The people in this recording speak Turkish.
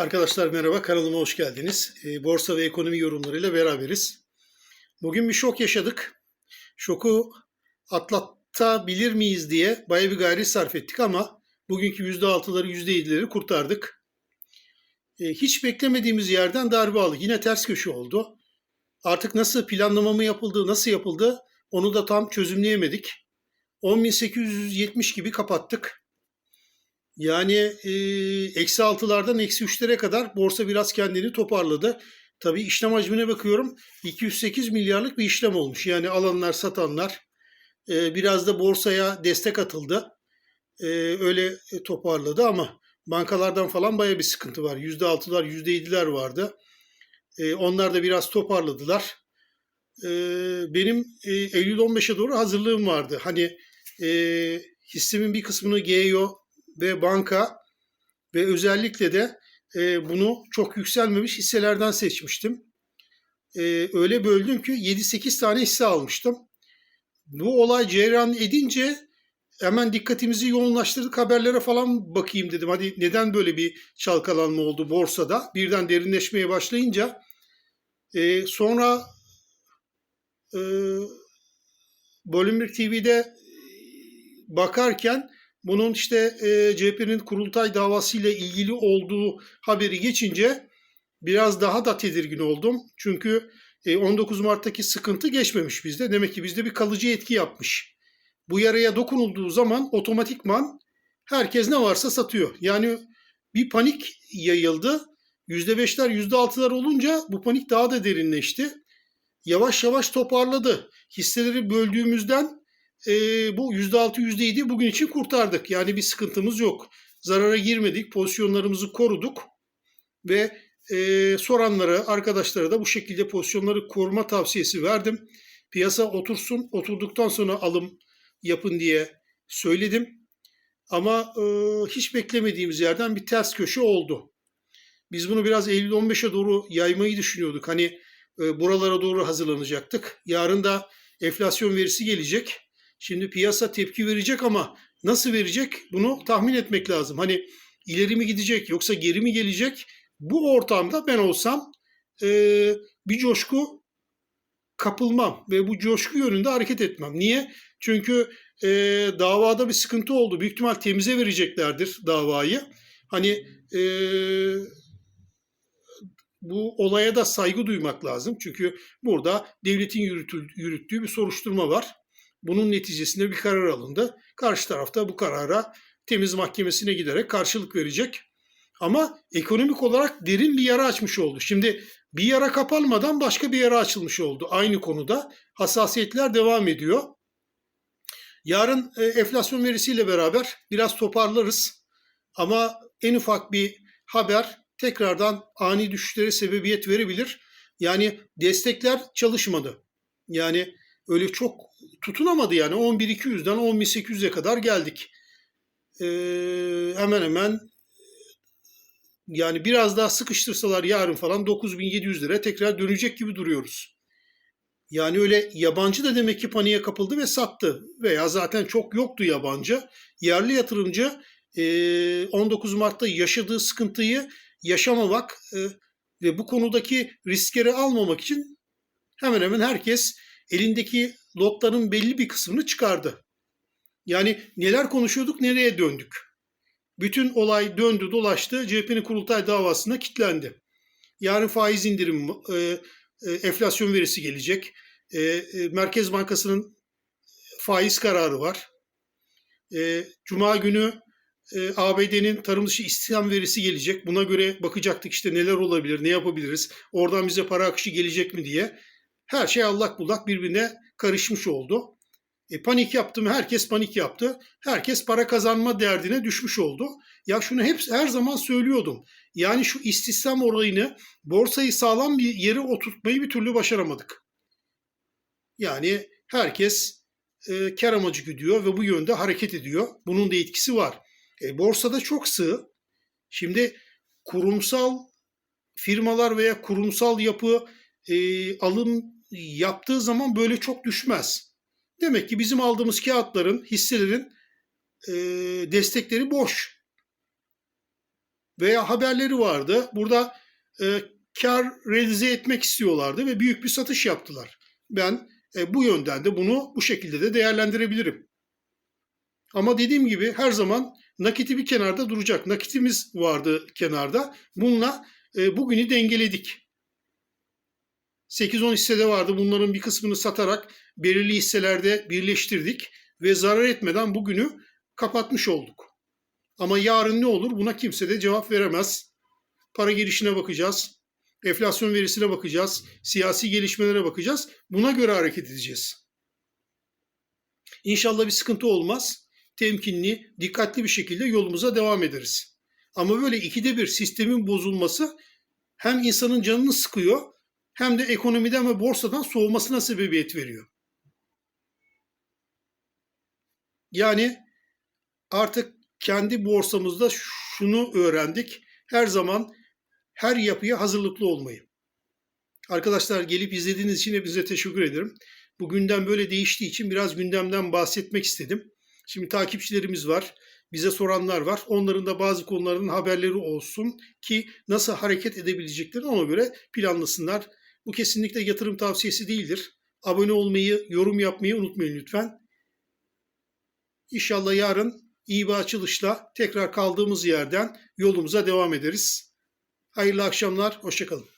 Arkadaşlar merhaba, kanalıma hoş geldiniz. Ee, Borsa ve ekonomi yorumlarıyla beraberiz. Bugün bir şok yaşadık. Şoku atlatabilir miyiz diye baya bir gayret sarf ettik ama bugünkü %6'ları %7'leri kurtardık. Ee, Hiç beklemediğimiz yerden darbe aldık. Yine ters köşe oldu. Artık nasıl planlama mı yapıldı, nasıl yapıldı onu da tam çözümleyemedik. 10.870 gibi kapattık. Yani e, eksi altılardan eksi üçlere kadar borsa biraz kendini toparladı. Tabii işlem hacmine bakıyorum 208 milyarlık bir işlem olmuş. Yani alanlar satanlar e, biraz da borsaya destek atıldı. E, öyle toparladı ama bankalardan falan baya bir sıkıntı var. %6'lar %7'ler vardı. E, onlar da biraz toparladılar. E, benim e, Eylül 15'e doğru hazırlığım vardı. Hani e, hissimin bir kısmını GEO ve banka ve özellikle de e, bunu çok yükselmemiş hisselerden seçmiştim. E, öyle böldüm ki 7-8 tane hisse almıştım. Bu olay cereyan edince hemen dikkatimizi yoğunlaştırdık haberlere falan bakayım dedim. Hadi neden böyle bir çalkalanma oldu borsada? Birden derinleşmeye başlayınca e, sonra e, Bloomberg TV'de bakarken bunun işte e, CHP'nin kurultay davasıyla ilgili olduğu haberi geçince biraz daha da tedirgin oldum. Çünkü e, 19 Mart'taki sıkıntı geçmemiş bizde. Demek ki bizde bir kalıcı etki yapmış. Bu yaraya dokunulduğu zaman otomatikman herkes ne varsa satıyor. Yani bir panik yayıldı. %5'ler %6'lar olunca bu panik daha da derinleşti. Yavaş yavaş toparladı. Hisseleri böldüğümüzden e, bu %6 %7 bugün için kurtardık. Yani bir sıkıntımız yok. Zarara girmedik, pozisyonlarımızı koruduk ve e, soranlara, arkadaşlara da bu şekilde pozisyonları koruma tavsiyesi verdim. Piyasa otursun, oturduktan sonra alım yapın diye söyledim. Ama e, hiç beklemediğimiz yerden bir ters köşe oldu. Biz bunu biraz Eylül 15'e doğru yaymayı düşünüyorduk. Hani e, buralara doğru hazırlanacaktık. Yarın da enflasyon verisi gelecek. Şimdi piyasa tepki verecek ama nasıl verecek bunu tahmin etmek lazım. Hani ileri mi gidecek yoksa geri mi gelecek? Bu ortamda ben olsam e, bir coşku kapılmam ve bu coşku yönünde hareket etmem. Niye? Çünkü e, davada bir sıkıntı oldu. Büyük ihtimal temize vereceklerdir davayı. Hani e, bu olaya da saygı duymak lazım. Çünkü burada devletin yürüttüğü bir soruşturma var. Bunun neticesinde bir karar alındı. Karşı tarafta bu karara temiz mahkemesine giderek karşılık verecek. Ama ekonomik olarak derin bir yara açmış oldu. Şimdi bir yara kapanmadan başka bir yara açılmış oldu. Aynı konuda hassasiyetler devam ediyor. Yarın e, enflasyon verisiyle beraber biraz toparlarız. Ama en ufak bir haber tekrardan ani düşüşlere sebebiyet verebilir. Yani destekler çalışmadı. Yani öyle çok tutunamadı yani 11.200'den 10.800'e kadar geldik. Ee, hemen hemen yani biraz daha sıkıştırsalar yarın falan 9.700 lira tekrar dönecek gibi duruyoruz. Yani öyle yabancı da demek ki paniğe kapıldı ve sattı. Veya zaten çok yoktu yabancı. Yerli yatırımcı 19 Mart'ta yaşadığı sıkıntıyı yaşamamak ve bu konudaki riskleri almamak için hemen hemen herkes elindeki lotların belli bir kısmını çıkardı. Yani neler konuşuyorduk, nereye döndük? Bütün olay döndü, dolaştı. CHP'nin kurultay davasına kilitlendi. Yarın faiz indirimi, e, e, enflasyon verisi gelecek. E, e, Merkez Bankası'nın faiz kararı var. E, Cuma günü e, ABD'nin tarım dışı istihdam verisi gelecek. Buna göre bakacaktık işte neler olabilir, ne yapabiliriz, oradan bize para akışı gelecek mi diye. Her şey allak bullak birbirine karışmış oldu. E, panik yaptım, herkes panik yaptı. Herkes para kazanma derdine düşmüş oldu. Ya şunu hep her zaman söylüyordum. Yani şu istihdam olayını, borsayı sağlam bir yere oturtmayı bir türlü başaramadık. Yani herkes e, kar amacı güdüyor ve bu yönde hareket ediyor. Bunun da etkisi var. E, borsada çok sığ. Şimdi kurumsal firmalar veya kurumsal yapı e, alım yaptığı zaman böyle çok düşmez. Demek ki bizim aldığımız kağıtların, hisselerin e, destekleri boş. veya haberleri vardı. Burada e, kar realize etmek istiyorlardı ve büyük bir satış yaptılar. Ben e, bu yönden de bunu bu şekilde de değerlendirebilirim. Ama dediğim gibi her zaman nakiti bir kenarda duracak. Nakitimiz vardı kenarda. Bununla e, bugünü dengeledik. 8-10 hissede vardı. Bunların bir kısmını satarak belirli hisselerde birleştirdik ve zarar etmeden bugünü kapatmış olduk. Ama yarın ne olur buna kimse de cevap veremez. Para girişine bakacağız. Enflasyon verisine bakacağız. Siyasi gelişmelere bakacağız. Buna göre hareket edeceğiz. İnşallah bir sıkıntı olmaz. Temkinli, dikkatli bir şekilde yolumuza devam ederiz. Ama böyle ikide bir sistemin bozulması hem insanın canını sıkıyor hem de ekonomiden ve borsadan soğumasına sebebiyet veriyor. Yani artık kendi borsamızda şunu öğrendik. Her zaman her yapıya hazırlıklı olmayı. Arkadaşlar gelip izlediğiniz için hepinize teşekkür ederim. Bu gündem böyle değiştiği için biraz gündemden bahsetmek istedim. Şimdi takipçilerimiz var, bize soranlar var. Onların da bazı konuların haberleri olsun ki nasıl hareket edebileceklerini ona göre planlasınlar. Bu kesinlikle yatırım tavsiyesi değildir. Abone olmayı, yorum yapmayı unutmayın lütfen. İnşallah yarın iyi bir açılışla tekrar kaldığımız yerden yolumuza devam ederiz. Hayırlı akşamlar, hoşçakalın.